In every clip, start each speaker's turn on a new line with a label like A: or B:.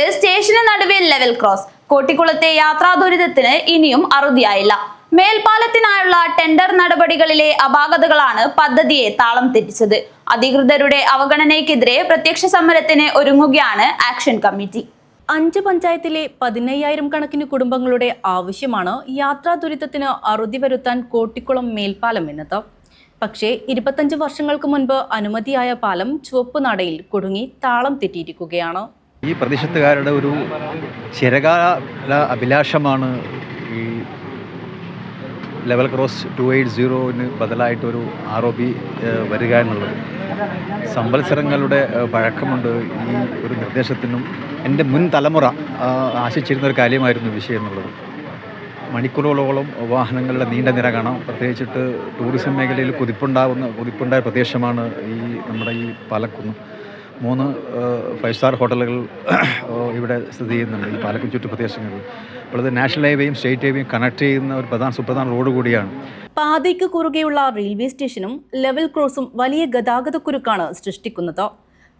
A: കോട്ടിക്കുളത്ത് സ്റ്റേഷന് നടുവിൽ level cross. കോട്ടിക്കുളത്തെ യാത്രാ ദുരിതത്തിന് ഇനിയും അറുതിയായില്ല. മേൽപ്പാലത്തിനായുള്ള ടെൻഡർ നടപടികളിലെ അപാകതകളാണ് പദ്ധതിയെ താളം തെറ്റിച്ചത്. അധികൃതരുടെ അവഗണനയ്ക്കെതിരെ പ്രത്യക്ഷ സമരത്തിന് ഒരുങ്ങുകയാണ് ആക്ഷൻ കമ്മിറ്റി.
B: അഞ്ച് പഞ്ചായത്തിലെ പതിനയ്യായിരം കണക്കിന് കുടുംബങ്ങളുടെ ആവശ്യമാണ് യാത്രാ ദുരിതത്തിന് അറുതി വരുത്താൻ കോട്ടിക്കുളം മേൽപ്പാലം എന്നത്. പക്ഷേ ഇരുപത്തഞ്ച് വർഷങ്ങൾക്ക് മുൻപ് അനുമതിയായ പാലം ചുവപ്പ് നടയിൽ കുടുങ്ങി താളം തെറ്റിയിരിക്കുകയാണ്.
C: ഈ പ്രദേശത്തുകാരുടെ ഒരു ചിരകാല അഭിലാഷമാണ് ഈ ലെവൽ ക്രോസ് ടു എയ്റ്റ് സീറോന് ബദലായിട്ടൊരു ആർ ഒ ബി വരിക എന്നുള്ളത്. സംവത്സരങ്ങളുടെ ഏഹ്, പഴക്കമുണ്ട് ഈ ഒരു നിർദ്ദേശത്തിനും എന്റെ മുൻ തലമുറ ആശിച്ചിരുന്ന ഒരു കാര്യമായിരുന്നു വിഷയം എന്നുള്ളത്. മണിക്കൂറുകളോളം വാഹനങ്ങളുടെ നീണ്ട നിര കാണാം. പ്രത്യേകിച്ചിട്ട് ടൂറിസം മേഖലയിൽ കുതിപ്പുണ്ടാവുന്ന കുതിപ്പുണ്ടായ പ്രദേശമാണ് ഈ നമ്മുടെ ഈ പാലക്കുന്ന്. മൂന്ന് ഫൈവ് സ്റ്റാർ ഹോട്ടലുകൾ ഇവിടെ സ്ഥിതി ചെയ്യുന്നുണ്ട് ഈ പാലക്കും ചുറ്റു പ്രദേശങ്ങളിൽ. അപ്പോൾ ഇത് നാഷണൽ ഹൈവേയും സ്റ്റേറ്റ് ഹൈവേയും കണക്ട് ചെയ്യുന്ന ഒരു പ്രധാന സുപ്രധാന റോഡ് കൂടിയാണ്.
B: പാതയ്ക്ക് കുറുകെയുള്ള റെയിൽവേ സ്റ്റേഷനും ലെവൽ ക്രോസും വലിയ ഗതാഗതക്കുരുക്കാണ് സൃഷ്ടിക്കുന്നത്.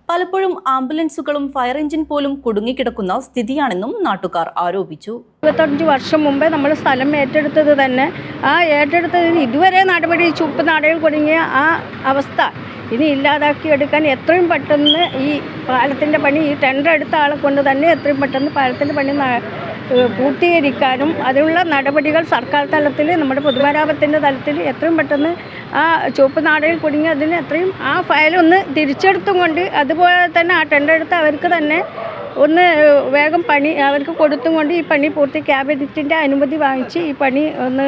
B: പലപ്പോഴും ആംബുലൻസുകളും ഫയർ എഞ്ചിൻ പോലും കുടുങ്ങിക്കിടക്കുന്ന സ്ഥിതിയാണെന്നും നാട്ടുകാർ ആരോപിച്ചു.
D: ഇരുപത്തഞ്ച് വർഷം മുമ്പേ നമ്മൾ സ്ഥലം ഏറ്റെടുത്തത് തന്നെ ആ ഏറ്റെടുത്തത് ഇതുവരെ നടപടി ചുപ്പ് നാടയിൽ കുടുങ്ങിയ ആ അവസ്ഥ ഇനി ഇല്ലാതാക്കി എടുക്കാൻ എത്രയും പെട്ടെന്ന് ഈ പാലത്തിന്റെ പണി ഈ ടെൻഡർ എടുത്ത ആളെ കൊണ്ട് തന്നെ എത്രയും പെട്ടെന്ന് പാലത്തിന്റെ പണി പൂർത്തീകരിക്കാനും അതിനുള്ള നടപടികൾ സർക്കാർ തലത്തിൽ നമ്മുടെ പൊതുമരാമത്തിന്റെ തലത്തിൽ എത്രയും പെട്ടെന്ന് ആ ചുവപ്പ് നാടയിൽ കുടുങ്ങി അതിന് എത്രയും ആ ഫയലൊന്ന് തിരിച്ചെടുത്തും കൊണ്ട് അതുപോലെ തന്നെ ആ ടെൻഡർ എടുത്ത് അവർക്ക് തന്നെ ഒന്ന് വേഗം പണി അവർക്ക് കൊടുത്തും കൊണ്ട് ഈ പണി പൂർത്തി ക്യാബിനറ്റിന്റെ അനുമതി വാങ്ങിച്ച് ഈ പണി ഒന്ന്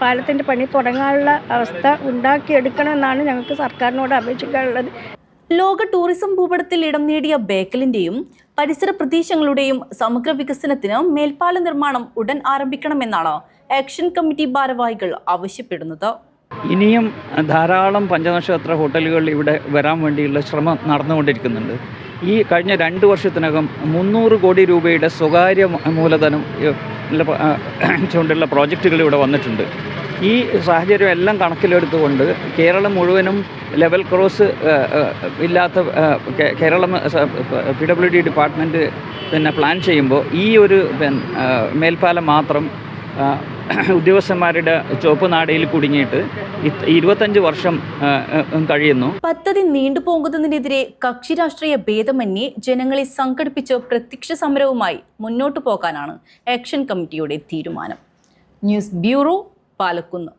D: പാലത്തിന്റെ പണി തുടങ്ങാനുള്ള അവസ്ഥ ഉണ്ടാക്കിയെടുക്കണമെന്നാണ് ഞങ്ങൾക്ക് സർക്കാരിനോട് അപേക്ഷിക്കാനുള്ളത്.
B: ലോക ടൂറിസം ഭൂപടത്തിൽ ഇടം നേടിയ ബേക്കലിന്റെയും പരിസര പ്രദേശങ്ങളുടെയും സമഗ്ര വികസനത്തിന് മേൽപ്പാല നിർമ്മാണം ഉടൻ ആരംഭിക്കണമെന്നാണ് ആക്ഷൻ കമ്മിറ്റി ഭാരവാഹികൾ ആവശ്യപ്പെടുന്നത്.
E: ഇനിയും ധാരാളം പഞ്ചനക്ഷത്ര ഹോട്ടലുകൾ ഇവിടെ വരാൻ വേണ്ടിയുള്ള ശ്രമം നടന്നുകൊണ്ടിരിക്കുന്നുണ്ട്. ഈ കഴിഞ്ഞ രണ്ട് വർഷത്തിനകം മുന്നൂറ് കോടി രൂപയുടെ സ്വകാര്യ മൂലധനം ചൂണ്ടുള്ള പ്രോജക്റ്റുകൾ ഇവിടെ വന്നിട്ടുണ്ട്. ഈ സാഹചര്യം എല്ലാം കണക്കിലെടുത്തുകൊണ്ട് കേരളം മുഴുവനും ലെവൽ ക്രോസ് ഇല്ലാത്ത Keralam P W D department പിന്നെ പ്ലാൻ ചെയ്യുമ്പോൾ ഈ ഒരു മേൽപ്പാലം മാത്രം ഉദ്യോഗസ്ഥന്മാരുടെ ചുവപ്പ് നാടയിൽ കുടുങ്ങിയിട്ട് ഇരുപത്തഞ്ച് വർഷം കഴിയുന്നു.
B: പദ്ധതി നീണ്ടുപോകുന്നതിനെതിരെ കക്ഷി രാഷ്ട്രീയ ഭേദമന്യേ ജനങ്ങളെ സംഘടിപ്പിച്ച് പ്രത്യക്ഷ സമരവുമായി മുന്നോട്ടു പോകാനാണ് ആക്ഷൻ കമ്മിറ്റിയുടെ തീരുമാനം. News bureau Palakkunnu.